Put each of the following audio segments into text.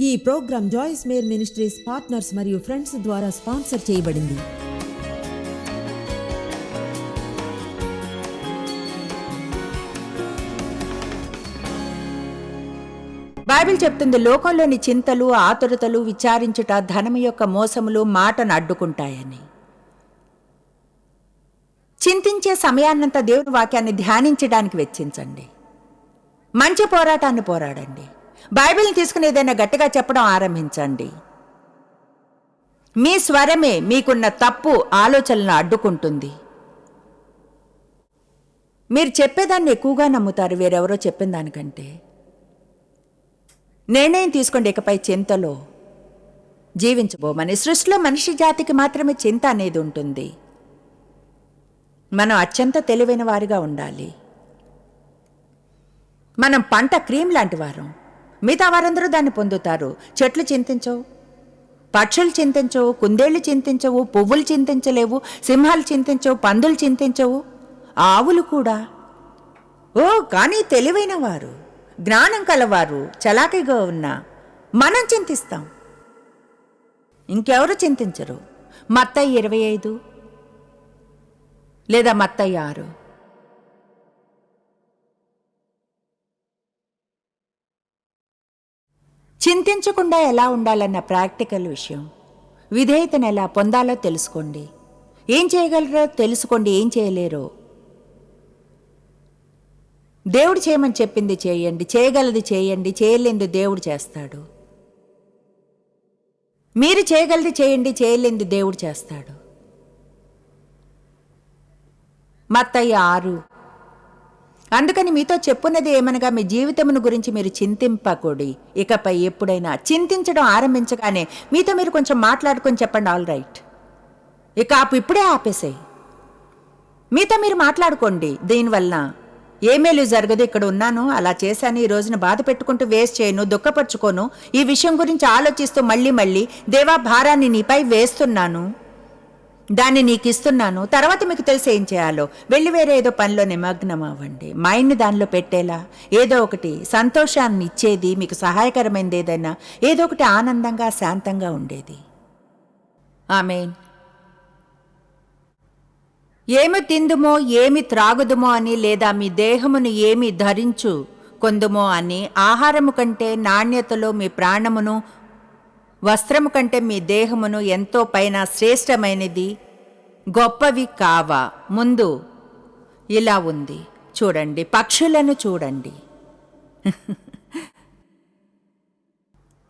ఈ programme Joyce Meyer Ministries partners మరియు friends ద్వారా స్పాన్సర్ చేయబడింది. బైబిల్ చెప్తుంది లోకంలోని చింతలు ఆతురతలు విచారించుట ధనము యొక్క మోసములు మాటను అడ్డుకుంటాయని. చింతించే సమయాన్నంత దేవుని వాక్యాన్ని ధ్యానించడానికి వెచ్చించండి. మంచి పోరాటాన్ని పోరాడండి. బైబిల్ని తీసుకుని ఏదైనా గట్టిగా చెప్పడం ఆరంభించండి. మీ స్వరమే మీకున్న తప్పు ఆలోచనలను అడ్డుకుంటుంది. మీరు చెప్పేదాన్ని ఎక్కువగా నమ్ముతారు వేరెవరో చెప్పిన దానికంటే. నిర్ణయం తీసుకోండి ఇకపై చింతలో. జీవించబోమని సృష్టిలో మనిషి జాతికి మాత్రమే చింత అనేది ఉంటుంది. మనం అత్యంత తెలివైన వారిగా ఉండాలి. మనం పంట క్రీమ్ లాంటి వారం. మిగతా వారందరూ దాన్ని పొందుతారు. చెట్లు చింతించవు. పక్షులు చింతించవు. కుందేళ్ళు చింతించవు. పువ్వులు చింతించలేవు. సింహాలు చింతించవు. పందులు చింతించవు. ఆవులు కూడా. ఓ కానీ తెలివైన వారు జ్ఞానం కలవారు. చలాకీగా ఉన్నా. మనం చింతిస్తాం. ఇంకెవరు చింతించరు? మత్తయ్య ఇరవై ఐదు లేదా మత్తయ్య ఆరు? చింతించకుండా ఎలా ఉండాలన్న ప్రాక్టికల్ విషయం. విధేయతను ఎలా పొందాలో తెలుసుకోండి. ఏం చేయగలరో తెలుసుకోండి ఏం చేయలేరో. దేవుడు చేయమని చెప్పింది చేయండి చేయగలది చేయండి చేయలేంది దేవుడు చేస్తాడు. మీరు చేయగలది చేయండి చేయలేంది దేవుడు చేస్తాడు. మత్తయ్య ఆరు అందుకని మీతో చెప్పున్నది ఏమనగా మీ జీవితమును గురించి మీరు చింతింపకూడి. ఇకపై ఎప్పుడైనా చింతించడం ఆరంభించగానే మీతో మీరు కొంచెం మాట్లాడుకొని చెప్పండి ఆల్ రైట్. ఇక ఆపు ఇప్పుడే ఆపేసాయి. మీతో మీరు మాట్లాడుకోండి దీనివల్ల ఏమేలు జరగదు ఇక్కడ ఉన్నాను అలా చేశాను ఈ రోజున బాధ పెట్టుకుంటూ వేస్ట్ చేయను దుఃఖపరుచుకోను ఈ విషయం గురించి ఆలోచిస్తూ మళ్ళీ మళ్ళీ దేవా భారాన్ని నీపై వేస్తున్నాను. దాన్ని నీకు ఇస్తున్నాను తర్వాత మీకు తెలిసి ఏం చేయాలో? వెళ్ళి వేరే ఏదో పనిలో నిమగ్నం అవ్వండి మైండ్ని దానిలో పెట్టేలా ఏదో ఒకటి సంతోషాన్ని ఇచ్చేది మీకు సహాయకరమైనది ఏదైనా ఏదో ఒకటి ఆనందంగా శాంతంగా ఉండేది. ఆమెన్. ఏమి తిందుమో ఏమి త్రాగుదుమో అని లేదా మీ దేహమును ఏమి ధరించు కొందుమో అని ఆహారము కంటే నాణ్యతలో మీ ప్రాణమును వస్త్రము కంటే మీ దేహమును ఎంతో పైన శ్రేష్టమైనది. గొప్పవి కావా. ముందు ఇలా ఉంది. చూడండి పక్షులను చూడండి.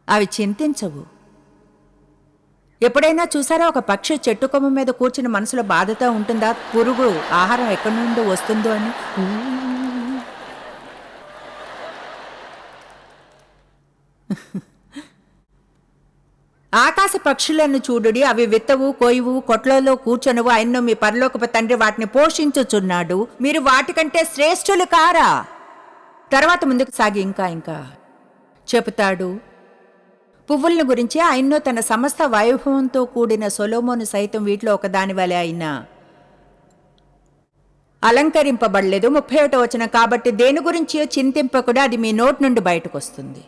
అవి చింతించవు. ఎప్పుడైనా చూసారా ఒక పక్షి చెట్టు కొమ్మ మీద కూర్చుని మనసులో బాధతో ఉంటుందా? పురుగు ఆహారం ఎక్కడి నుండి వస్తుందో అని? ఆకాశ పక్షులను చూడుడి అవి విత్తవు కోయువు కొట్లలో కూర్చొనవు ఆయన్నో మీ పరలోకపు తండ్రి వాటిని పోషించుచున్నాడు. మీరు వాటికంటే శ్రేష్ఠులు కారా? తర్వాత ముందుకు సాగి ఇంకా ఇంకా చెబుతాడు. పువ్వులను గురించి ఆయన్నో తన సమస్త వైభవంతో కూడిన సొలోమోను సైతం వీటిలో ఒకదాని వలె అయినా అలంకరింపబడలేదు. ముప్పై ఒకటో వచ్చిన కాబట్టి దేని గురించి చింతింపకుండా అది మీ నోటి నుండి బయటకు వస్తుంది.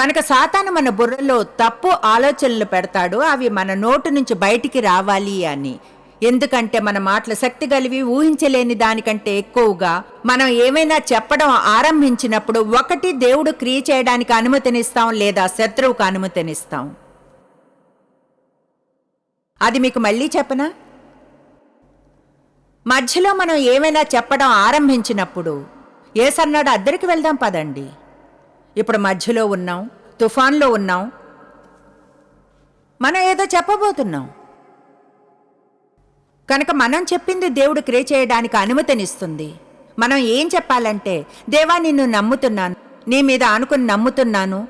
కనుక సాతాను మన బుర్రలో తప్పు ఆలోచనలు పెడతాడు అవి మన నోటు నుంచి బయటికి రావాలి అని. ఎందుకంటే మన మాటలు శక్తి కలివి ఊహించలేని దానికంటే ఎక్కువగా మనం ఏమైనా చెప్పడం ఆరంభించినప్పుడు ఒకటి దేవుడు క్రియ చేయడానికి అనుమతినిస్తాం లేదా శత్రువుకు అనుమతినిస్తాం. అది మీకు మళ్ళీ చెప్పనా? మధ్యలో మనం ఏమైనా చెప్పడం ఆరంభించినప్పుడు ఏ సన్నాడు అద్దరికి వెళ్దాం పదండి. ఇప్పుడు మధ్యలో ఉన్నాం తుఫాన్లో ఉన్నాం. మనం ఏదో చెప్పబోతున్నాం. కనుక మనం చెప్పింది దేవుడు క్రియ చేయడానికి అనుమతినిస్తుంది. మనం ఏం చెప్పాలంటే దేవా నిన్ను నమ్ముతున్నాను నీ మీద ఆనుకుని నమ్ముతున్నాను.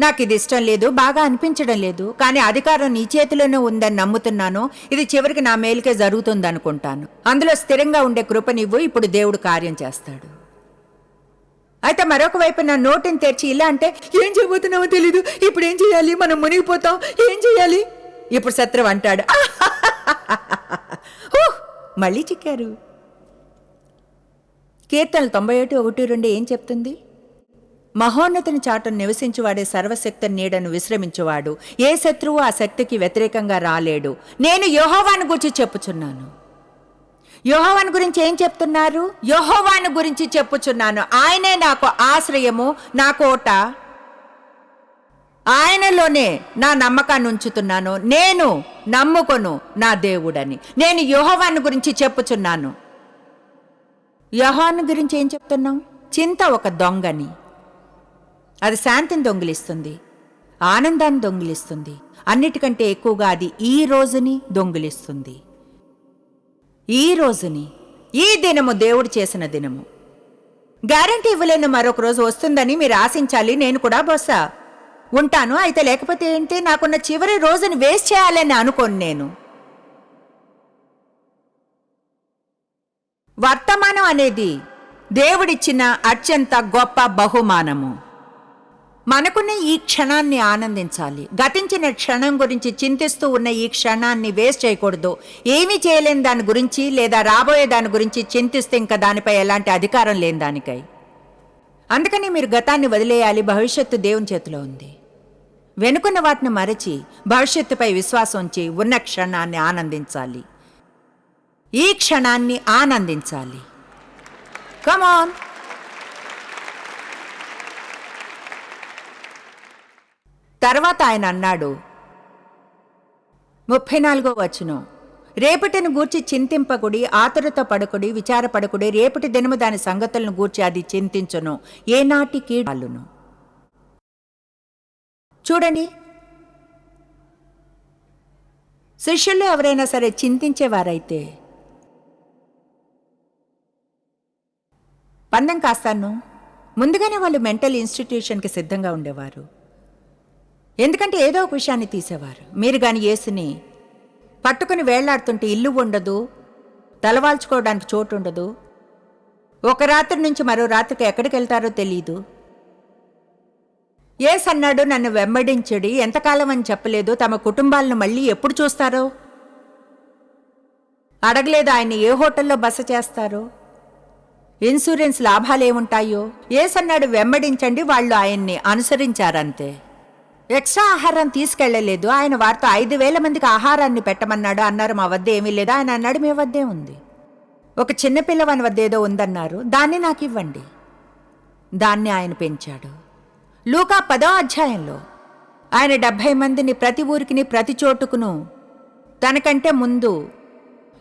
నాకు ఇది ఇష్టం లేదు బాగా అనిపించడం లేదు కానీ అధికారం నీ చేతిలోనే ఉందని నమ్ముతున్నాను. ఇది చివరికి నా మేలుకే జరుగుతుంది అనుకుంటాను అందులో స్థిరంగా ఉండే కృపనివ్వు ఇప్పుడు దేవుడు కార్యం చేస్తాడు. అయితే మరొక వైపు నా నోటిని తెరిచి ఇలా అంటే ఏం చేయబోతున్నావో తెలీదు. ఇప్పుడు ఏం చేయాలి? మనం మునిగిపోతాం. ఏం చేయాలి? ఇప్పుడు శత్రువు అంటాడు మళ్ళీ చిక్కారు. కీర్తనలు తొంభై ఒకటి ఒకటి రెండు ఏం చెప్తుంది? మహోన్నతిని చాటును నివసించువాడే సర్వశక్తి నీడను విశ్రమించువాడు. ఏ శత్రువు ఆ శక్తికి వ్యతిరేకంగా రాలేడు. నేను యోహోవాను గురించి చెప్పుచున్నాను. యోహోవాను గురించి ఏం చెప్తున్నారు? యోహోవాను గురించి చెప్పుచున్నాను. ఆయనే నాకు ఆశ్రయము నా కోట. ఆయనలోనే నా నమ్మకాన్ని ఉంచుతున్నాను. నేను నమ్ముకొను నా దేవుడని. నేను యోహోవాను గురించి చెప్పుచున్నాను. యోహోవాను గురించి ఏం చెప్తున్నాం చింత ఒక దొంగని. అది శాంతిని దొంగిలిస్తుంది. ఆనందాన్ని దొంగిలిస్తుంది. అన్నిటికంటే ఎక్కువగా అది ఈ రోజుని దొంగిలిస్తుంది. ఈ రోజుని ఈ దినము దేవుడు చేసిన దినము. గ్యారంటీ ఇవ్వలేను మరొక రోజు వస్తుందని మీరు ఆశించాలి నేను కూడా బొస్సా ఉంటాను అయితే లేకపోతే ఏంటి? నాకున్న చివరి రోజుని వేస్ట్ చేయాలని అనుకోను నేను. వర్తమానం అనేది దేవుడిచ్చిన అత్యంత గొప్ప బహుమానము. మనకున్న ఈ క్షణాన్ని ఆనందించాలి. గతించిన క్షణం గురించి చింతిస్తూ ఉన్న ఈ క్షణాన్ని వేస్ట్ చేయకూడదు. ఏమీ చేయలేని దాని గురించి లేదా రాబోయే దాని గురించి చింతిస్తే ఇంకా దానిపై ఎలాంటి అధికారం లేని దానికై. అందుకని మీరు గతాన్ని వదిలేయాలి. భవిష్యత్తు దేవుని చేతిలో ఉంది. వెనుకున్న వాటిని మరచి భవిష్యత్తుపై విశ్వాసం ఉంచి ఉన్న క్షణాన్ని ఆనందించాలి. ఈ క్షణాన్ని ఆనందించాలి. కమాన్ తర్వాత ఆయన అన్నాడు ముప్పై నాలుగో వచనం. రేపటిని గూర్చి చింతింపకుడి ఆతురత పడకుడి విచారపడకుడి రేపటి దినము దాని సంగతులను గూర్చి అది చింతించును. ఏనాటి కీడాలును చూడండి. శిష్యులు ఎవరైనా సరే చింతించేవారైతే పందెం కాస్తాను. ముందుగానే వాళ్ళు మెంటల్ ఇన్స్టిట్యూషన్కి సిద్ధంగా ఉండేవారు. ఎందుకంటే ఏదో ఒక విషయాన్ని తీసేవారు. మీరు గాని యేసుని పట్టుకుని వేళ్ళాడుతుంటే ఇల్లు ఉండదు తలవాల్చుకోవడానికి చోటు ఉండదు. ఒక రాత్రి నుంచి మరో రాత్రికి ఎక్కడికి వెళ్తారో తెలియదు ఏస్ అన్నాడు నన్ను వెంబడించడి ఎంతకాలం అని చెప్పలేదు తమ కుటుంబాలను మళ్ళీ ఎప్పుడు చూస్తారో? అడగలేదు ఆయన ఏ హోటల్లో బస చేస్తారో? ఇన్సూరెన్స్ లాభాలు ఏముంటాయో? వెంబడించండి వాళ్ళు ఆయన్ని అనుసరించారంతే. ఎక్స్ట్రా ఆహారం తీసుకెళ్ళలేదు. ఆయన వారితో ఐదు వేల మందికి ఆహారాన్ని పెట్టమన్నాడు. అన్నారు మా వద్ద ఏమీ లేదు. ఆయన అన్నాడు మీ వద్దే ఉంది. ఒక చిన్న పిల్లవాని వద్ద ఏదో ఉందన్నారు. దాన్ని నాకు ఇవ్వండి. దాన్ని ఆయన పెంచాడు. లూకా పదో అధ్యాయంలో ఆయన డెబ్భై మందిని ప్రతి ఊరికిని ప్రతి చోటుకును తనకంటే ముందు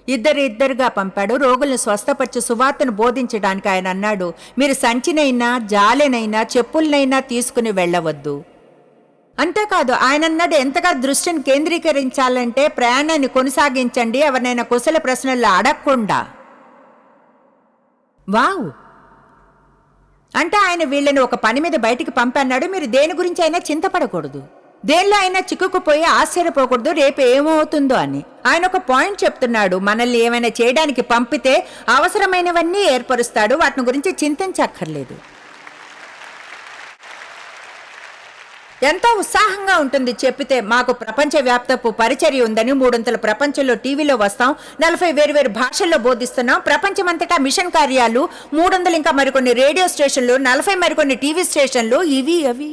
ఇద్దరు ఇద్దరుగా పంపాడు. రోగులను స్వస్థపరిచి సువార్తను బోధించడానికి ఆయన అన్నాడు మీరు సంచినైనా జాలెనైనా చెప్పులనైనా తీసుకుని వెళ్ళవద్దు. అంతేకాదు ఆయనన్నది ఎంతగా దృష్టిని కేంద్రీకరించాలంటే ప్రయాణాన్ని కొనసాగించండి ఎవరినైనా కుశల ప్రశ్నలు అడగకుండా. వావ్! అంటే ఆయన వీళ్ళని ఒక పని మీద బయటికి పంపన్నాడు మీరు దేని గురించి అయినా చింతపడకూడదు. దేనిలో అయినా చిక్కుకుపోయి ఆశ్చర్యపోకూడదు రేపు ఏమవుతుందో అని. ఆయన ఒక పాయింట్ చెప్తున్నాడు మనల్ని ఏమైనా చేయడానికి పంపితే అవసరమైనవన్నీ ఏర్పరుస్తాడు వాటిని గురించి చింతించక్కర్లేదు. ఎంతో ఉత్సాహంగా ఉంటుంది చెప్పితే మాకు ప్రపంచ వ్యాప్తపు పరిచర్య ఉందని మూడొంతుల ప్రపంచంలో టీవీలో వస్తాం నలభై వేరు వేరు భాషల్లో బోధిస్తున్నాం ప్రపంచమంతటా మిషన్ కార్యాలు మూడొందలు ఇంకా మరికొన్ని రేడియో స్టేషన్లు నలభై మరికొన్ని టీవీ స్టేషన్లు ఇవి అవి.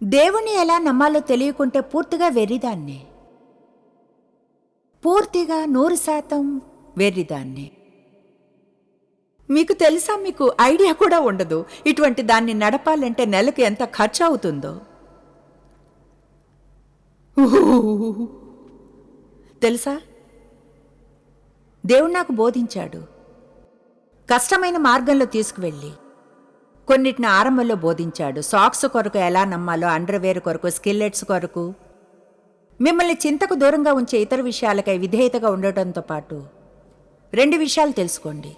దేవుని ఎలా నమ్మాలో తెలియకుంటే పూర్తిగా వెర్రిదాన్నే. పూర్తిగా నూరు శాతం వెర్రిదాన్నే. మీకు తెలుసా మీకు ఐడియా కూడా ఉండదు ఇటువంటి దాన్ని నడపాలంటే నెలకు ఎంత ఖర్చు అవుతుందో తెలుసా? దేవుడు నాకు బోధించాడు. కష్టమైన మార్గంలో తీసుకువెళ్ళి కొన్నిటిని ఆరంభంలో బోధించాడు. సాక్స్ కొరకు ఎలా నమ్మాలో అండర్వేర్ కొరకు స్కిల్లెట్స్ కొరకు. మిమ్మల్ని చింతకు దూరంగా ఉంచే ఇతర విషయాలకై విధేయతగా ఉండటంతో పాటు రెండు విషయాలు తెలుసుకోండి.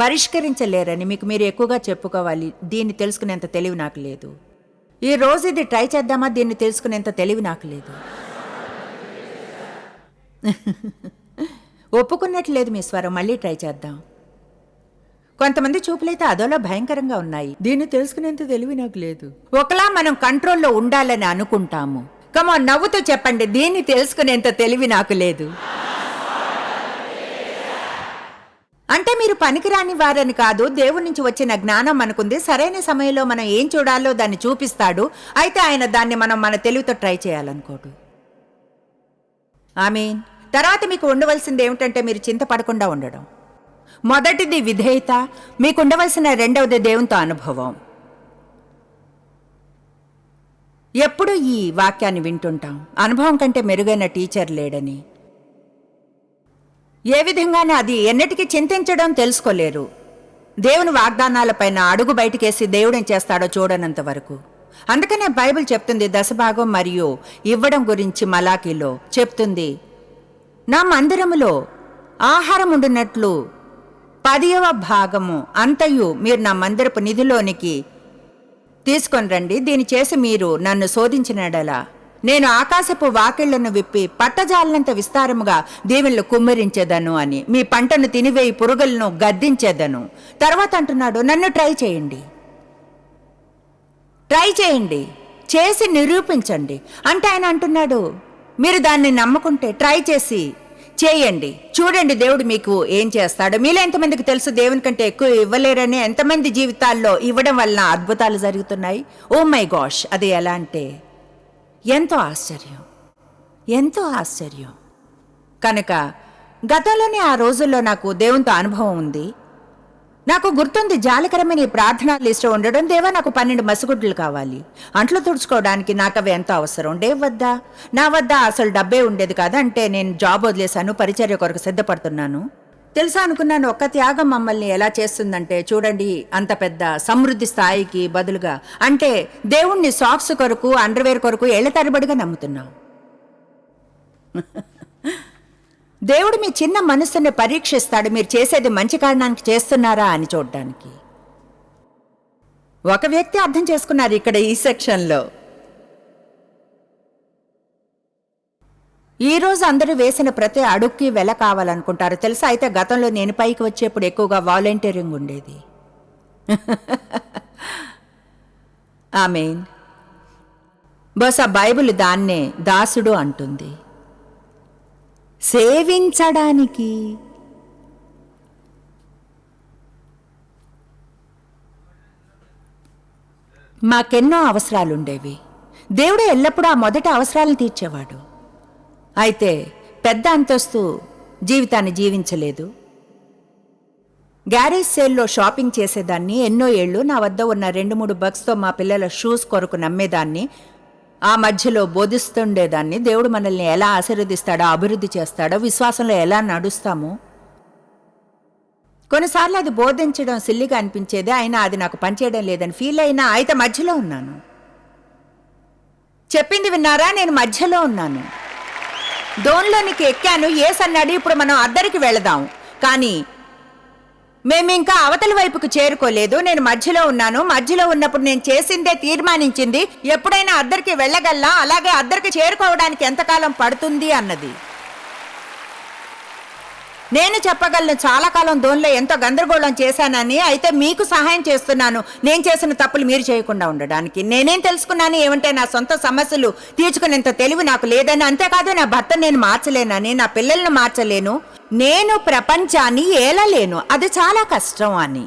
పరిష్కరించలేరని మీకు మీరు ఎక్కువగా చెప్పుకోవాలి. దీన్ని తెలుసుకునేంత తెలివి నాకు లేదు. ఈ రోజు ఇది ట్రై చేద్దామా? దీన్ని తెలుసుకునేంత తెలివి నాకు లేదు. ఒప్పుకున్నట్లేదు మీ స్వరం. మళ్ళీ ట్రై చేద్దాం. కొంతమంది చూపులైతే అదోలా భయంకరంగా ఉన్నాయి. దీన్ని తెలుసుకునేంత తెలివి నాకు లేదు. ఒకలా మనం కంట్రోల్లో ఉండాలని అనుకుంటాము. కమో నవ్వుతో చెప్పండి. దీన్ని తెలుసుకునేంత తెలివి నాకు లేదు. అంటే మీరు పనికిరాని వారని కాదు దేవుడి నుంచి వచ్చిన జ్ఞానం మనకుంది. సరైన సమయంలో మనం ఏం చూడాలో దాన్ని చూపిస్తాడు. అయితే ఆయన దాన్ని మనం మన తెలివితో ట్రై చేయాలనుకోడు. మీన్ తర్వాత మీకు ఉండవలసింది ఏమిటంటే మీరు చింతపడకుండా ఉండడం. మొదటిది విధేయత మీకు ఉండవలసిన రెండవది దేవునితో అనుభవం. ఎప్పుడు ఈ వాక్యాన్ని వింటుంటాం. అనుభవం కంటే మెరుగైన టీచర్ లేడని. ఏ విధంగానే అది ఎన్నటికీ చింతించడం తెలుసుకోలేరు. దేవుని వాగ్దానాలపైన అడుగు బయటికేసి దేవుడేం చేస్తాడో చూడనంత వరకు. అందుకనే బైబిల్ చెప్తుంది దశభాగం మరియు ఇవ్వడం గురించి మలాఖీలో చెప్తుంది నా మందిరములో ఆహారం ఉండినట్లు పదియవ భాగము అంతయు మీరు నా మందిరపు నిధిలోనికి తీసుకొని రండి. దీని చేసి మీరు నన్ను శోధించినడలా నేను ఆకాశపు వాకిళ్ళను విప్పి పట్టజాలనంత విస్తారముగా దీవెనలు కుమ్మరించేదను అని. మీ పంటను తినివేయి పురుగులను గద్దించేదను. తర్వాత అంటున్నాడు నన్ను ట్రై చేయండి. ట్రై చేయండి. చేసి నిరూపించండి. అంటే ఆయన అంటున్నాడు మీరు దాన్ని నమ్ముకుంటే ట్రై చేసి చేయండి. చూడండి దేవుడు మీకు ఏం చేస్తాడు. మీలో ఎంతమందికి తెలుసు దేవుని కంటే ఎక్కువ ఇవ్వలేరని? ఎంతమంది జీవితాల్లో ఇవ్వడం వలన అద్భుతాలు జరుగుతున్నాయి? ఓ మై గాష్ అది ఎలా అంటే ఎంతో ఆశ్చర్యం. ఎంతో ఆశ్చర్యం. కనుక గతంలోనే ఆ రోజుల్లో నాకు దేవునితో అనుభవం ఉంది. నాకు గుర్తుంది జాలికరమైన ఈ ప్రార్థనా లిస్ట్ ఉండడం దేవా నాకు పన్నెండు మసగుడ్లు కావాలి. అంట్లు తుడుచుకోవడానికి నాకు అవి ఎంతో అవసరం. డేవ్ వద్ద నా వద్ద అసలు డబ్బే ఉండేది కాదు. అంటే నేను జాబ్ వదిలేశాను పరిచర్య కొరకు సిద్ధపడుతున్నాను. తెలుసా అనుకున్నాను ఒక్క త్యాగం మమ్మల్ని ఎలా చేస్తుందంటే చూడండి అంత పెద్ద సమృద్ధి స్థాయికి బదులుగా. అంటే దేవుణ్ణి సాక్స్ కొరకు అండర్వేర్ కొరకు ఏళ్ళ తరబడిగా నమ్ముతున్నాం. దేవుడు మీ చిన్న మనస్సుని పరీక్షిస్తాడు మీరు చేసేది మంచి కారణానికి చేస్తున్నారా అని చూడడానికి. ఒక వ్యక్తి అర్థం చేసుకున్నారు ఇక్కడ ఈ సెక్షన్లో. ఈ రోజు అందరూ వేసిన ప్రతి అడుక్కి వెల కావాలనుకుంటారు. తెలుసా? అయితే గతంలో నేను పైకి వచ్చేప్పుడు ఎక్కువగా వాలంటీరింగ్ ఉండేది. ఆమెన్. బహుశా బైబిల్ దాన్నే దాసుడు అంటుంది. సేవించడానికి మాకెన్నో అవసరాలుండేవి. దేవుడు ఎల్లప్పుడూ ఆ మొదటి అవసరాలను తీర్చేవాడు. అయితే పెద్ద అంతస్తు జీవితాన్ని జీవించలేదు. గ్యారేజ్ సేల్లో షాపింగ్ చేసేదాన్ని. ఎన్నో ఏళ్ళు నా వద్ద ఉన్న రెండు మూడు బక్స్తో మా పిల్లల షూస్ కొరకు నమ్మేదాన్ని. ఆ మధ్యలో బోధిస్తుండేదాన్ని. దేవుడు మనల్ని ఎలా ఆశీర్వదిస్తాడో అభివృద్ధి చేస్తాడో విశ్వాసంలో ఎలా నడుస్తామో. కొన్నిసార్లు అది బోధించడం సిల్లిగా అనిపించేది. అయినా అది నాకు పనిచేయడం లేదని ఫీల్ అయినా అయితే మధ్యలో ఉన్నాను. చెప్పింది విన్నారా? నేను మధ్యలో ఉన్నాను. దోన్లోనికి ఎక్కాను ఏస్ అన్నాడు ఇప్పుడు మనం అద్దరికి వెళదాం. కానీ మేమింకా అవతలి వైపుకు చేరుకోలేదు నేను మధ్యలో ఉన్నాను. మధ్యలో ఉన్నప్పుడు నేను చేసిందే తీర్మానించింది ఎప్పుడైనా అద్దరికి వెళ్ళగల్లా అలాగే అద్దరికి చేరుకోవడానికి ఎంతకాలం పడుతుంది అన్నది. నేను చెప్పగలను చాలా కాలం ధోనిలో ఎంతో గందరగోళం చేశానని అయితే మీకు సహాయం చేస్తున్నాను. నేను చేసిన తప్పులు మీరు చేయకుండా ఉండడానికి. నేనేం తెలుసుకున్నాను? ఏమంటే నా సొంత సమస్యలు తీర్చుకునేంత తెలివి నాకు లేదని. అంతేకాదు నా భర్త నేను మార్చలేనని నా పిల్లల్ని మార్చలేను. నేను ప్రపంచాన్ని ఏలలేను. అది చాలా కష్టం అని.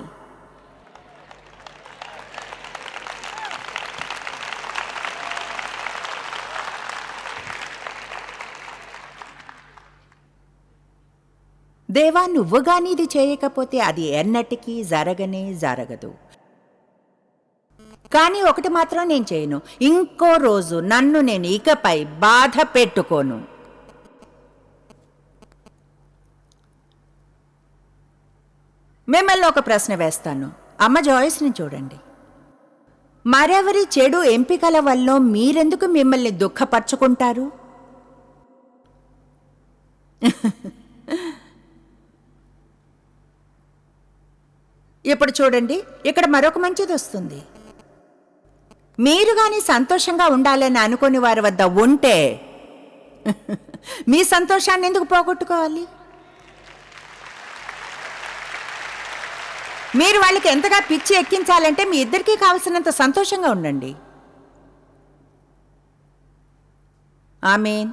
దేవా నువ్వుగాని ఇది చేయకపోతే అది ఎన్నటికీ జరగనే జరగదు. కానీ ఒకటి మాత్రం నేను చేయను. ఇంకో రోజు నన్ను నేను ఇకపై బాధ పెట్టుకోను. మిమ్మల్ని ఒక ప్రశ్న వేస్తాను. అమ్మ జాయిస్ని చూడండి. మరెవరి చెడు ఎంపికల వల్ల మీరెందుకు మిమ్మల్ని దుఃఖపరచుకుంటారు? ఇప్పుడు చూడండి ఇక్కడ మరొక మంచిది వస్తుంది. మీరు కానీ సంతోషంగా ఉండాలని అనుకుని వారి వద్ద ఉంటే మీ సంతోషాన్ని ఎందుకు పోగొట్టుకోవాలి? మీరు వాళ్ళకి ఎంతగా పిచ్చి ఎక్కించాలంటే మీ ఇద్దరికీ కావలసినంత సంతోషంగా ఉండండి. ఆమెన్.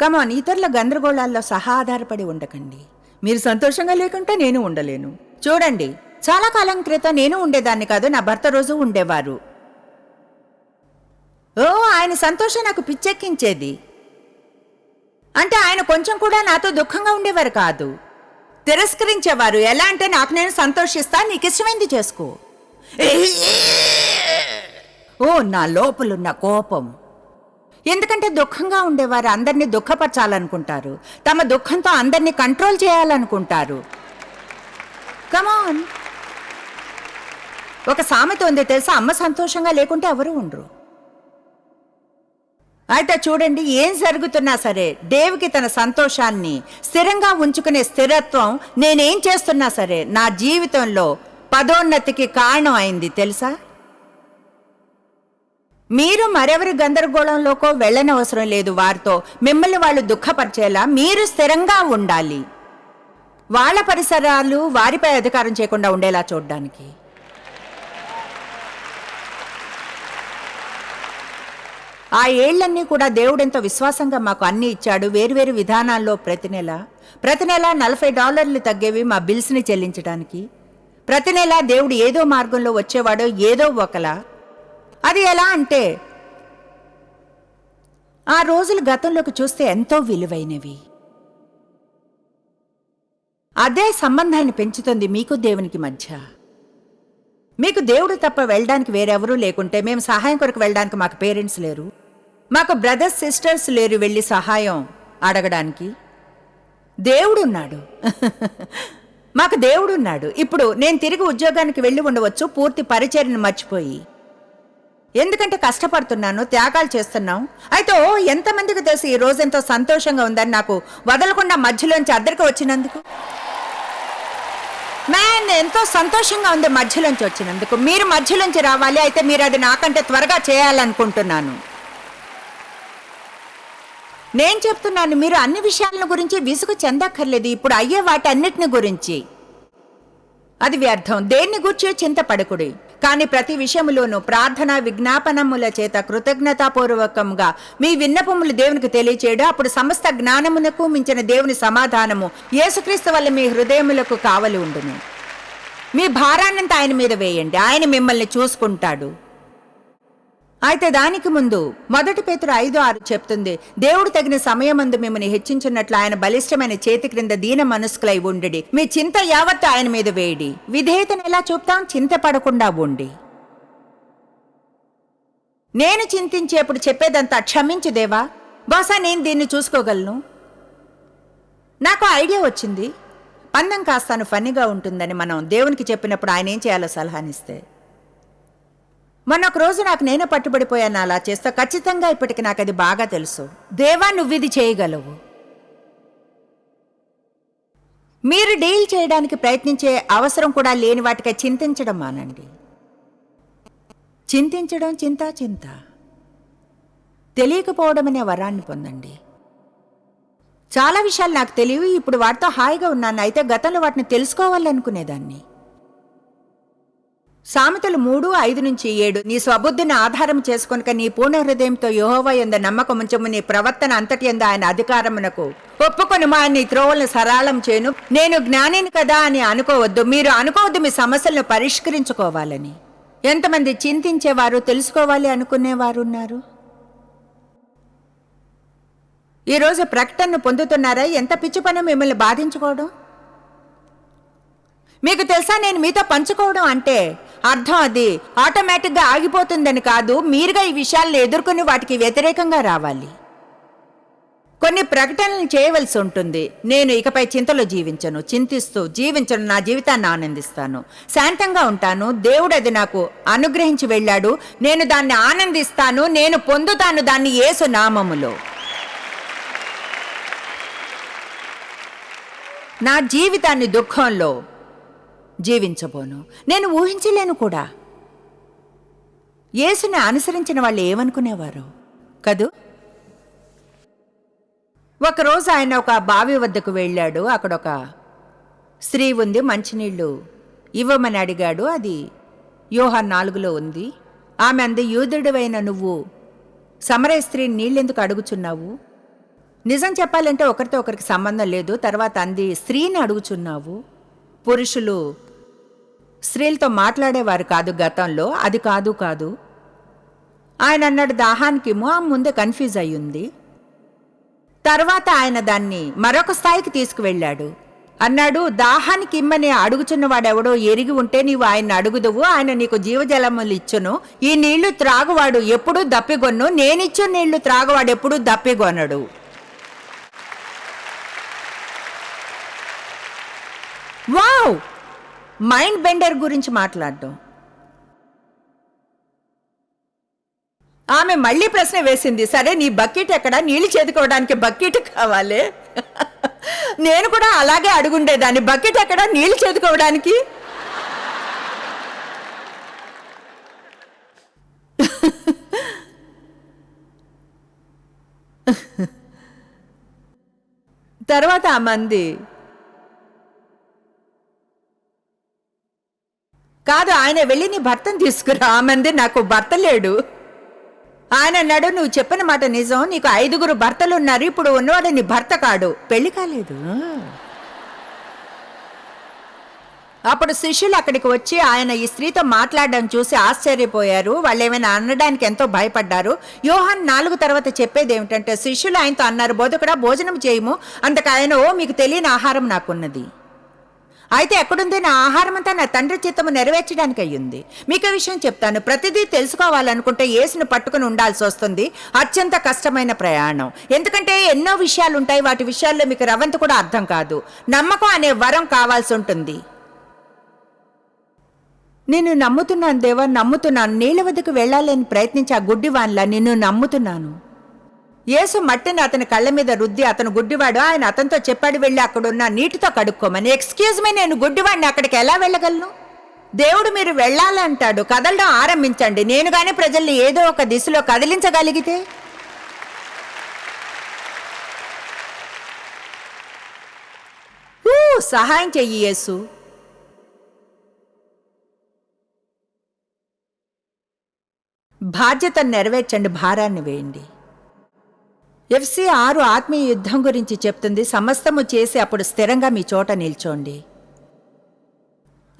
కమాన్ ఇతరుల గందరగోళాల్లో సహా ఆధారపడి ఉండకండి. మీరు సంతోషంగా లేకుంటే నేను ఉండలేను. చూడండి చాలా కాలం క్రితం నేను ఉండేదాన్ని కాదు నా భర్త రోజు ఉండేవారు. ఓ ఆయన సంతోషం నాకు పిచ్చెక్కించేది. అంటే ఆయన కొంచెం కూడా నాతో దుఃఖంగా ఉండేవారు కాదు. తిరస్కరించేవారు ఎలా అంటే నాకు నేను సంతోషిస్తా నీకు ఇష్టమైంది చేసుకో. ఓ నా లోపలున్న కోపం. ఎందుకంటే దుఃఖంగా ఉండేవారు అందరినీ దుఃఖపరచాలనుకుంటారు. తమ దుఃఖంతో అందరినీ కంట్రోల్ చేయాలనుకుంటారు. కమాన్ ఒక సామెత ఉంది తెలుసా? అమ్మ సంతోషంగా లేకుంటే ఎవరు ఉండరు. అయితే చూడండి ఏం జరుగుతున్నా సరే దేవుకి తన సంతోషాన్ని స్థిరంగా ఉంచుకునే స్థిరత్వం నేనేం చేస్తున్నా సరే నా జీవితంలో పదోన్నతికి కారణం అయింది తెలుసా? మీరు మరెవరి గందరగోళంలోకో వెళ్ళనవసరం లేదు వారితో. మిమ్మల్ని వాళ్ళు దుఃఖపరిచేలా మీరు స్థిరంగా ఉండాలి. వాళ్ళ పరిసరాలు వారిపై అధికారం చేయకుండా ఉండేలా చూడడానికి. ఆ ఏళ్ళన్నీ కూడా దేవుడెంతో విశ్వాసంగా మాకు అన్ని ఇచ్చాడు. వేరువేరు విధానాల్లో ప్రతి నెల ప్రతి నెల నలభై డాలర్లు తగ్గేవి మా బిల్స్ని చెల్లించడానికి. ప్రతి నెల దేవుడు ఏదో మార్గంలో వచ్చేవాడో ఏదో ఒకలా అది ఎలా అంటే ఆ రోజులు గతంలోకి చూస్తే ఎంతో విలువైనవి. అదే సంబంధాన్ని పెంచుతుంది మీకు దేవునికి మధ్య. మీకు దేవుడు తప్ప వెళ్ళడానికి వేరెవరూ లేకుంటే మేము సహాయం కొరకు వెళ్ళడానికి మాకు పేరెంట్స్ లేరు. మాకు బ్రదర్స్ సిస్టర్స్ లేరు వెళ్ళి సహాయం అడగడానికి. దేవుడున్నాడు. మాకు దేవుడున్నాడు. ఇప్పుడు నేను తిరిగి ఉద్యోగానికి వెళ్ళి ఉండవచ్చు పూర్తి పరిచర్ని మర్చిపోయి. ఎందుకంటే కష్టపడుతున్నాను త్యాగాలు చేస్తున్నాం అయితే ఓ ఎంతమందికి తెలుసు ఈ రోజు ఎంతో సంతోషంగా ఉందని నాకు వదలకుండా మధ్యలోంచి అద్దరికి వచ్చినందుకు? మ్యాన్ ఎంతో సంతోషంగా ఉంది మధ్యలోంచి వచ్చినందుకు. మీరు మధ్యలోంచి రావాలి అయితే మీరు అది నాకంటే త్వరగా చేయాలనుకుంటున్నాను. నేను చెప్తున్నాను మీరు అన్ని విషయాలను గురించి విసుగు చెందక్కర్లేదు. ఇప్పుడు అయ్యే వాటి అన్నిటిని గురించి. అది వ్యర్థం. దేన్ని గూర్చి చింతపడకుడి. కానీ ప్రతి విషయములోనూ ప్రార్థన విజ్ఞాపనముల చేత కృతజ్ఞతాపూర్వకంగా మీ విన్నపములు దేవునికి తెలియచేయడం. అప్పుడు సమస్త జ్ఞానమునకు మించిన దేవుని సమాధానము యేసుక్రీస్తు వల్ల మీ హృదయములకు కావలి ఉండును. మీ భారాన్నంతా ఆయన మీద వేయండి. ఆయన మిమ్మల్ని చూసుకుంటాడు. అయితే దానికి ముందు మొదటి పేతురు ఐదు ఆరు చెప్తుంది దేవుడు తగిన సమయమందు మిమ్మల్ని హెచ్చించున్నట్లు ఆయన బలిష్టమైన చేతి క్రింద దీన మనస్కులై ఉండి మీ చింత యావత్తు ఆయన మీద వేయడి. విధేయతను ఎలా చూపుతాం? చింత పడకుండా ఉండి. నేను చింతించేప్పుడు చెప్పేదంతా క్షమించు దేవా. బహుశా నేను దీన్ని చూసుకోగలను. నాకు ఐడియా వచ్చింది. పందెం కాస్తాను ఫన్నీగా ఉంటుందని మనం దేవునికి చెప్పినప్పుడు ఆయన ఏం చేయాలో సలహానిస్తే. మొన్న రోజు నాకు నేనే పట్టుబడిపోయాను అలా చేస్తా ఖచ్చితంగా ఇప్పటికి నాకు అది బాగా తెలుసు. దేవా నువ్వు చేయగలవు. మీరు డీల్ చేయడానికి ప్రయత్నించే అవసరం కూడా లేని వాటికై చింతించడం మానండి. చింతించడం చింత చింత. తెలియకపోవడం అనే వరాన్ని పొందండి. చాలా విషయాలు నాకు తెలియవు ఇప్పుడు వాటితో హాయిగా ఉన్నాను. అయితే గతంలో వాటిని తెలుసుకోవాలనుకునేదాన్ని. సామెతలు మూడు ఐదు నుంచి ఏడు. నీ స్వబుద్ధిని ఆధారం చేసుకొనక నీ పూర్ణ హృదయంతో యోహోవ ఎంద నమ్మకం ఉంచము. నీ ప్రవర్తన అంతటి ఎందు ఆయన అధికారమునకు ఒప్పుకొని మా నీ త్రోవలను సరళం చేయను. నేను జ్ఞానిని కదా అని అనుకోవద్దు. మీరు అనుకోవద్దు మీ సమస్యలను పరిష్కరించుకోవాలని. ఎంతమంది చింతించేవారు తెలుసుకోవాలి అనుకునేవారు ఉన్నారు? ఈరోజు ప్రకటనను పొందుతున్నారా? ఎంత పిచ్చి పని మిమ్మల్ని బాధించుకోవడం? మీకు తెలుసా నేను మీతో పంచుకోవడం అంటే? అర్థం అది. ఆటోమేటిక్గా ఆగిపోతుందని కాదు మీరుగా ఈ విషయాలను ఎదుర్కొని వాటికి వ్యతిరేకంగా రావాలి. కొన్ని ప్రకటనలు చేయవలసి ఉంటుంది. నేను ఇకపై చింతలో జీవించను చింతిస్తూ జీవించను నా జీవితాన్ని ఆనందిస్తాను. శాంతంగా ఉంటాను దేవుడు అది నాకు అనుగ్రహించి వెళ్ళాడు నేను దాన్ని ఆనందిస్తాను నేను పొందుతాను దాన్ని ఏసు నామములో. నా జీవితాన్ని దుఃఖంలో జీవించబోను. నేను ఊహించలేను కూడా. యేసుని అనుసరించిన వాళ్ళు ఏమనుకునేవారు? కదూ? ఒకరోజు ఆయన ఒక బావి వద్దకు వెళ్ళాడు. అక్కడ ఒక స్త్రీ ఉంది మంచినీళ్ళు ఇవ్వమని అడిగాడు. అది యోహాన్ నాలుగులో ఉంది. ఆమె అంది యూదుడివైన నువ్వు సమరయ స్త్రీ నీళ్ళెందుకు అడుగుచున్నావు? నిజం చెప్పాలంటే ఒకరితో ఒకరికి సంబంధం లేదు. తర్వాత అంది స్త్రీని అడుగుచున్నావు? పురుషులు స్త్రీలతో మాట్లాడేవారు కాదు గతంలో అది కాదు కాదు. ఆయన అన్నాడు దాహానికి ఆ ముందే కన్ఫ్యూజ్ అయ్యింది. తర్వాత ఆయన దాన్ని మరొక స్థాయికి తీసుకువెళ్ళాడు. అన్నాడు దాహానికి ఇమ్మని అడుగుచున్నవాడెవడో ఎరిగి ఉంటే నీవు ఆయన అడుగుదువు ఆయన నీకు జీవజలములు ఇచ్చును. ఈ నీళ్ళు త్రాగువాడు ఎప్పుడూ దప్పిగొన్ను నేనిచ్చు నీళ్ళు త్రాగువాడు ఎప్పుడూ దప్పిగొనడు. వావ్! మైండ్ బెండర్ గురించి మాట్లాడడం. ఆమె మళ్ళీ ప్రశ్న వేసింది సరే నీ బకెట్ ఎక్కడ? నీళ్ళు చేదుకోవడానికి బకెట్ కావాలి. నేను కూడా అలాగే అడుగుండేదాన్ని బకెట్ ఎక్కడ? నీళ్ళు చేదుకోవడానికి? తర్వాత ఆ మంది కాదు ఆయన వెళ్ళి నీ భర్తను తీసుకురా. ఆమంది నాకు భర్త లేడు. ఆయన అన్నాడు నువ్వు చెప్పిన మాట నిజం. నీకు ఐదుగురు భర్తలు ఉన్నారు ఇప్పుడు ఉన్నవాడు నీ భర్త కాడు. పెళ్ళి కాలేదు. అప్పుడు శిష్యులు అక్కడికి వచ్చి ఆయన ఈ స్త్రీతో మాట్లాడడం చూసి ఆశ్చర్యపోయారు. వాళ్ళు ఏమైనా అనడానికి ఎంతో భయపడ్డారు. యోహాన్ నాలుగు తర్వాత చెప్పేది ఏమిటంటే శిష్యులు ఆయనతో అన్నారు బోధకుడా భోజనం చేయము. అంతకు ఆయన ఓ మీకు తెలియని ఆహారం నాకున్నది అయితే ఎక్కడుంది? నా ఆహారం అంతా నా తండ్రి చిత్తము నెరవేర్చడానికి అయ్యింది. మీకు విషయం చెప్తాను. ప్రతిదీ తెలుసుకోవాలనుకుంటే ఏసును పట్టుకుని ఉండాల్సి వస్తుంది. అత్యంత కష్టమైన ప్రయాణం. ఎందుకంటే ఎన్నో విషయాలు ఉంటాయి వాటి విషయాల్లో మీకు రవంత కూడా అర్థం కాదు. నమ్మకం అనే వరం కావాల్సి ఉంటుంది. నేను నమ్ముతున్నాను దేవా నమ్ముతున్నాను. నీళ్ళ వద్దకు వెళ్ళాలని ప్రయత్నించి ఆ గుడ్డివాన్లా నిన్ను నమ్ముతున్నాను. యేసు మట్టిని అతని కళ్ళ మీద రుద్ది అతను గుడ్డివాడు. ఆయన అతనితో చెప్పాడు వెళ్ళి అక్కడున్న నీటితో కడుక్కోమని. ఎక్స్క్యూజ్ మీ నేను గుడ్డివాడిని అక్కడికి ఎలా వెళ్ళగలను? దేవుడు మీరు వెళ్ళాలంటాడు. కదలడం ఆరంభించండి. నేను గాని ప్రజల్ని ఏదో ఒక దిశలో కదిలించగలిగితే? సహాయం చెయ్యి యేసు. బాధ్యతను నెరవేర్చండి భారాన్ని వేయండి. ఎఫ్సి ఆరు ఆత్మీయ యుద్ధం గురించి చెప్తుంది. సమస్తము చేసి అప్పుడు స్థిరంగా మీ చోట నిల్చోండి.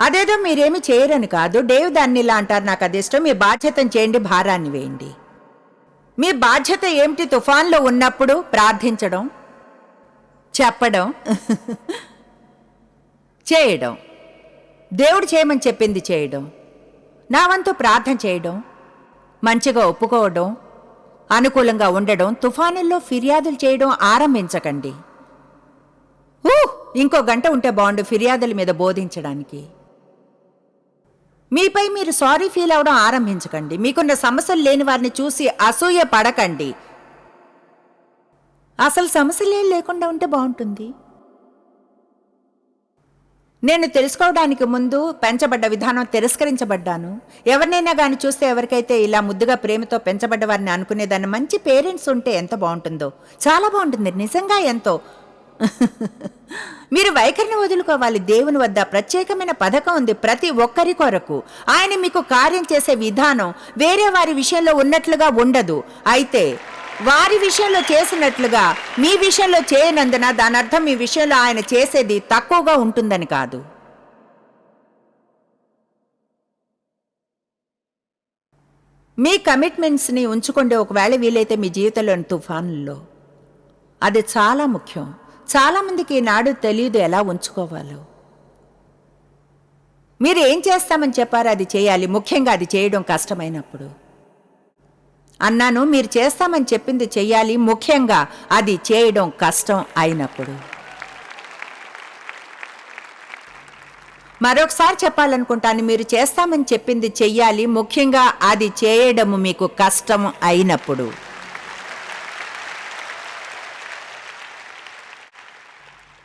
అదేదో మీరేమి చేయరని కాదు. డేవ్ దాన్ని ఇలా అంటారు. నాకు అది ఇష్టం. మీ బాధ్యతను చేయండి భారాన్ని వేయండి. మీ బాధ్యత ఏమిటి? తుఫాన్లో ఉన్నప్పుడు ప్రార్థించడం చెప్పడం చేయడం. దేవుడు చేయమని చెప్పింది చేయడం. నా వంతు ప్రార్థన చేయడం మంచిగా ఒప్పుకోవడం అనుకూలంగా ఉండడం తుఫానుల్లో ఫిర్యాదులు చేయడం ఆరంభించకండి. ఊ ఇంకో గంట ఉంటే బాగుండు ఫిర్యాదుల మీద బోధించడానికి. మీపై మీరు సారీ ఫీల్ అవడం ఆరంభించకండి. మీకున్న సమస్యలు లేని వారిని చూసి అసూయ పడకండి. అసలు సమస్యలే లేకుండా ఉంటే బాగుంటుంది. నేను తెలుసుకోవడానికి ముందు పెంచబడ్డ విధానం తిరస్కరించబడ్డాను. ఎవరినైనా కానీ చూస్తే ఎవరికైతే ఇలా ముద్దుగా ప్రేమతో పెంచబడ్డ వారిని అనుకునేదాన్ని మంచి పేరెంట్స్ ఉంటే ఎంత బాగుంటుందో. చాలా బాగుంటుంది. నిజంగా ఎంతో. మీరు వైఖరిని వదులుకోవాలి. దేవుని వద్ద ప్రత్యేకమైన పథకం ఉంది ప్రతి ఒక్కరి కొరకు. ఆయన మీకు కార్యం చేసే విధానం వేరే వారి విషయంలో ఉన్నట్లుగా ఉండదు. అయితే వారి విషయంలో చేసినట్లుగా మీ విషయంలో చేయనందున దాని అర్థం మీ విషయంలో ఆయన చేసేది తక్కువగా ఉంటుందని కాదు. మీ కమిట్మెంట్స్ని ఉంచుకుంటే ఒకవేళ వీలైతే మీ జీవితంలోని తుఫానుల్లో అది చాలా ముఖ్యం. చాలామందికి ఈనాడు తెలియదు ఎలా ఉంచుకోవాలో. మీరు ఏం చేస్తామని చెప్పారు అది చేయాలి. ముఖ్యంగా అది చేయడం కష్టమైనప్పుడు. అన్నాను మీరు చేస్తామని చెప్పింది చెయ్యాలి ముఖ్యంగా అది చేయడం కష్టం అయినప్పుడు. మరొకసారి చెప్పాలనుకుంటాను మీరు చేస్తామని చెప్పింది చెయ్యాలి ముఖ్యంగా అది చేయడము మీకు కష్టం అయినప్పుడు.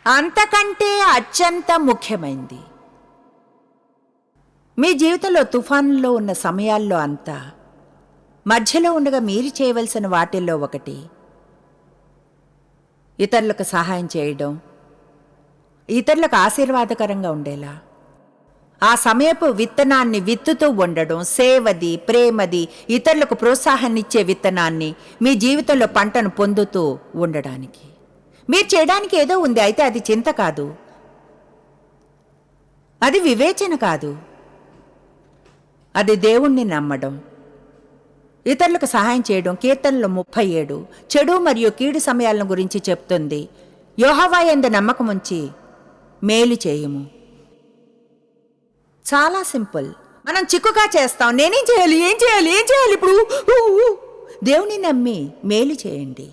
అంతకంటే అత్యంత ముఖ్యమైంది మీ జీవితంలో తుఫానులో ఉన్న సమయాల్లో అంతా మధ్యలో ఉండగా మీరు చేయవలసిన వాటిల్లో ఒకటి. ఇతరులకు సహాయం చేయడం. ఇతరులకు ఆశీర్వాదకరంగా ఉండేలా. ఆ సమయపు విత్తనాన్ని విత్తుతూ ఉండడం సేవది ప్రేమది ఇతరులకు ప్రోత్సాహాన్నిచ్చే విత్తనాన్ని మీ జీవితంలో పంటను పొందుతూ ఉండడానికి. మీరు చేయడానికి ఏదో ఉంది అయితే అది చింత కాదు. అది వివేచన కాదు. అది దేవుణ్ణి నమ్మడం. ఇతరులకు సహాయం చేయడం కీర్తనలు ముప్పై ఏడు. చెడు మరియు కీడు సమయాలను గురించి చెప్తుంది. యోహవా ఎందు నమ్మకం ఉంచి మేలు చేయము. చాలా సింపుల్. మనం చిక్కుగా చేస్తాం. నేనేం చేయాలి? ఏం చేయాలి? ఏం చేయాలి ఇప్పుడు? దేవుని నమ్మి మేలు చేయండి.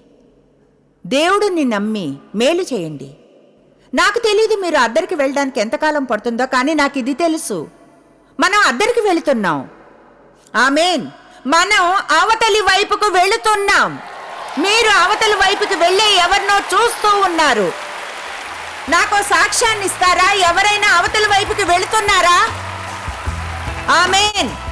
దేవుడిని నమ్మి మేలు చేయండి. నాకు తెలియదు మీరు అద్దరికి వెళ్ళడానికి ఎంతకాలం పడుతుందో కానీ నాకు ఇది తెలుసు. మనం అద్దరికి వెళుతున్నాం. ఆమెన్. మనం అవతలి వైపుకు వెళుతున్నాం. మీరు అవతలి వైపుకి వెళ్ళే ఎవరినో చూస్తూ ఉన్నారు. నాకు సాక్ష్యాన్ని ఇస్తారా? ఎవరైనా అవతలి వైపుకి వెళుతున్నారా? ఆమెన్.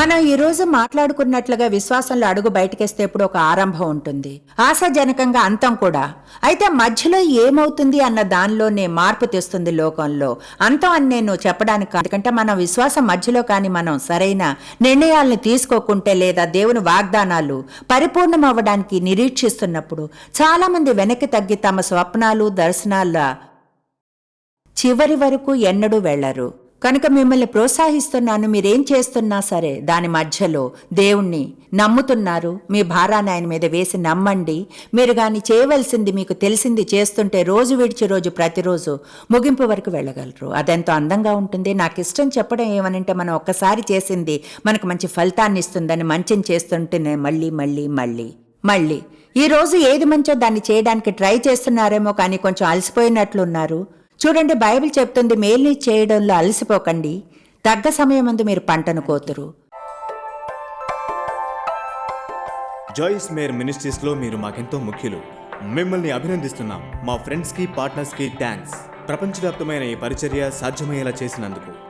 మనం ఈరోజు మాట్లాడుకున్నట్లుగా విశ్వాసంలో అడుగు బయటకేస్తే ఇప్పుడు ఒక ఆరంభం ఉంటుంది. ఆశాజనకంగా అంతం కూడా. అయితే మధ్యలో ఏమవుతుంది అన్న దానిలోనే మార్పు తెస్తుంది లోకంలో. అంతం అని నేను చెప్పడానికి ఎందుకంటే మనం విశ్వాసం మధ్యలో కానీ మనం సరైన నిర్ణయాలను తీసుకోకుంటే లేదా దేవుని వాగ్దానాలు పరిపూర్ణం అవ్వడానికి నిరీక్షిస్తున్నప్పుడు చాలా మంది వెనక్కి తగ్గి తమ స్వప్నాలు దర్శనాల చివరి వరకు ఎన్నడూ వెళ్ళరు కనుక మిమ్మల్ని ప్రోత్సహిస్తున్నాను మీరేం చేస్తున్నా సరే దాని మధ్యలో దేవుణ్ణి నమ్ముతున్నారు. మీ భారాన్ని ఆయన మీద వేసి నమ్మండి. మీరు కానీ చేయవలసింది మీకు తెలిసింది చేస్తుంటే రోజు విడిచి రోజు ప్రతిరోజు ముగింపు వరకు వెళ్ళగలరు. అదెంతో అందంగా ఉంటుంది. నాకు ఇష్టం చెప్పడం ఏమనంటే మనం ఒక్కసారి చేసింది మనకు మంచి ఫలితాన్ని ఇస్తుందని మంచిని చేస్తుంటేనే మళ్ళీ మళ్ళీ మళ్ళీ మళ్ళీ. ఈ రోజు ఏది మంచో దాన్ని చేయడానికి ట్రై చేస్తున్నారేమో కానీ కొంచెం అలసిపోయినట్లున్నారు. చూడండి బైబిల్ చెప్తుంది మేల్ని చేయడంలో అలసిపోకండి. తగ్గ సమయం ముందు మీరు పంటను కోతురు. జాయిస్ మేర్ మినిస్ట్రీస్లో మీరు మాకెంతో ముఖ్యులు. మిమ్మల్ని అభినందిస్తున్నాం. మా ఫ్రెండ్స్కి పార్ట్నర్స్కి థ్యాంక్స్ ప్రపంచవ్యాప్తమైన ఈ పరిచర్య సాధ్యమయ్యేలా చేసినందుకు.